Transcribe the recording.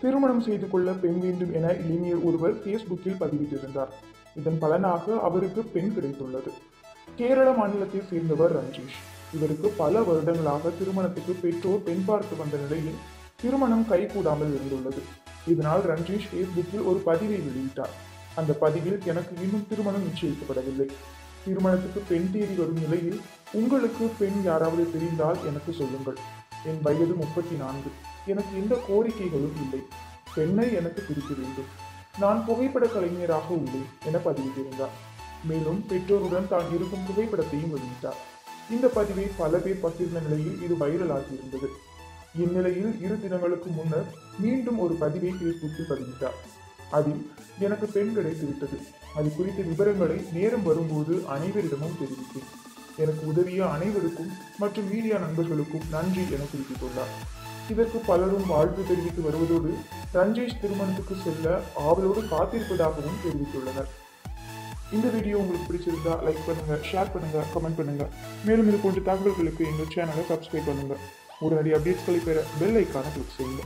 திருமணம் செய்து கொள்ள பெண் வேண்டும் என இளைஞர் ஒருவர் ஃபேஸ்புக்கில் பதிவிட்டிருந்தார். இதன் பலனாக அவருக்கு பெண் கிடைத்துள்ளது. கேரள மாநிலத்தை சேர்ந்தவர் ரஞ்சேஷ். இவருக்கு பல வருடங்களாக திருமணத்துக்கு பெற்றோர் பெண் பார்த்து வந்த நிலையில் திருமணம் கைகூடாமல் இருந்துள்ளது. இதனால் ரஞ்சேஷ் ஃபேஸ்புக்கில் ஒரு பதிவை வெளியிட்டார். அந்த பதிவில் எனக்கு இன்னும் திருமணம் நிச்சயிக்கப்படவில்லை. திருமணத்துக்கு பெண் தேடி வரும் நிலையில் உங்களுக்கு பெண் யாராவது தெரிந்தால் எனக்கு சொல்லுங்கள். என் வயது முப்பத்தி நான்கு எனக்கு எந்த கோரிக்கைகளும் இல்லை. பெண்ணை எனக்கு பிடிக்க வேண்டும். நான் புகைப்பட கலைஞராக உள்ளேன் என பதிவிட்டிருந்தார். மேலும் பெற்றோருடன் தான் இருக்கும் புகைப்படத்தையும் வெளியிட்டார். இந்த பதிவை பல பேர் பகிர்ந்த நிலையில் இது வைரலாகி இருந்தது இந்நிலையில் இரு தினங்களுக்கு முன்னர் மீண்டும் ஒரு பதிவை ஃபேஸ்புக்கில் பதிவிட்டார். அதில் எனக்கு பெண் கிடைத்துவிட்டது அது குறித்த விவரங்களை நேரம் வரும்போது அனைவரிடமும் தெரிவித்தேன். எனக்கு உதவிய அனைவருக்கும் மற்றும் மீடியா நண்பர்களுக்கும் நன்றி என குறிப்பிட்டுள்ளார் இதற்கு பலரும் வாழ்த்து தெரிவித்து வருவதோடு ரஞ்சேஷ் திருமணத்துக்கு செல்ல ஆவலோடு காத்திருப்பதாகவும் தெரிவித்துள்ளனர். இந்த வீடியோ உங்களுக்கு பிடிச்சிருந்தா லைக் பண்ணுங்க ஷேர் பண்ணுங்க கமெண்ட் பண்ணுங்க. மேலும் இது போன்ற தகவல்களுக்கு எங்கள் சேனலை சப்ஸ்கிரைப் பண்ணுங்க. உடனடி அப்டேட்ஸ்களை பெற பெல் ஐக்கான கிளிக் செய்யுங்க.